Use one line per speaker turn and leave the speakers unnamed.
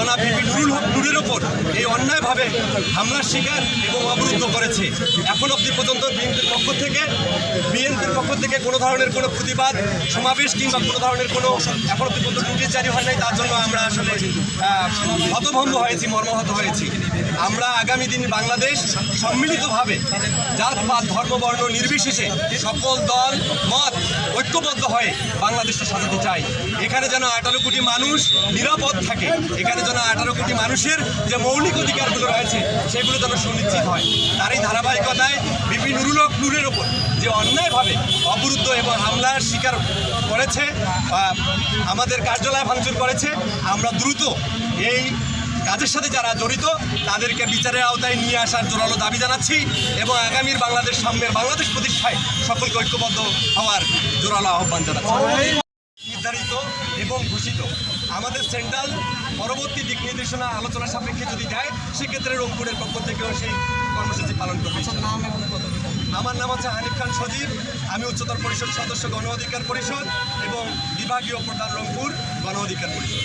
জনাব বিপি নুরুল হক নুরের ওপর এই অন্যায়ভাবে হামলার শিকার এবং অবরুদ্ধ করেছে। এখন অবধি পর্যন্ত বিএনপির পক্ষ থেকে, বিএনপির পক্ষ থেকে কোনো ধরনের কোনো প্রতিবাদ, সমাবেশ কিংবা কোনো ধরনের কোনো এখন অবধি পর্যন্ত নোটিশ জারি হয় নাই, তার জন্য আমরা আসলে হতভম্ব হয়েছি, মর্মাহত হয়েছি। আমরা আগামী দিন বাংলাদেশ সম্মিলিতভাবে জাত, পাত, ধর্ম, বর্ণ নির্বিশেষে সকল দল, মত ঐক্যবদ্ধ হয়ে বাংলাদেশকে সাজাতে চাই। এখানে যেন আঠারো কোটি মানুষ নিরাপদ থাকে, এখানে যেন আঠারো কোটি মানুষের যে মৌলিক অধিকারগুলো রয়েছে, সেগুলো যেন সুনিশ্চিত হয়। তারই ধারাবাহিকতায় বিপি নুরুল হক নূরের ওপর যে অন্যায়ভাবে অবরুদ্ধ এবং হামলার শিকার করেছে, বা আমাদের কার্যালয় ভাঙচুর করেছে, আমরা দ্রুত এই কাজের সাথে যারা জড়িত, তাদেরকে বিচারের আওতায় নিয়ে আসার জোরালো দাবি জানাচ্ছি এবং আগামীর বাংলাদেশ সামনের বাংলাদেশ প্রতিষ্ঠায় সকলকে ঐক্যবদ্ধ হওয়ার জোরালো আহ্বান জানাচ্ছি। নির্ধারিত এবং ঘোষিত। আমাদের সেন্ট্রাল পরবর্তী দিক নির্দেশনা আলোচনা সাপেক্ষে যদি দেয় সেক্ষেত্রে রংপুরের পক্ষ থেকেও সেই কর্মসূচি পালন করবে আমার নাম আছে হানিফ খান সজীব। আমি উচ্চতর পরিষদ সদস্য গণ অধিকার পরিষদ এবং বিভাগীয় প্রধান রংপুর গণ অধিকার পরিষদ।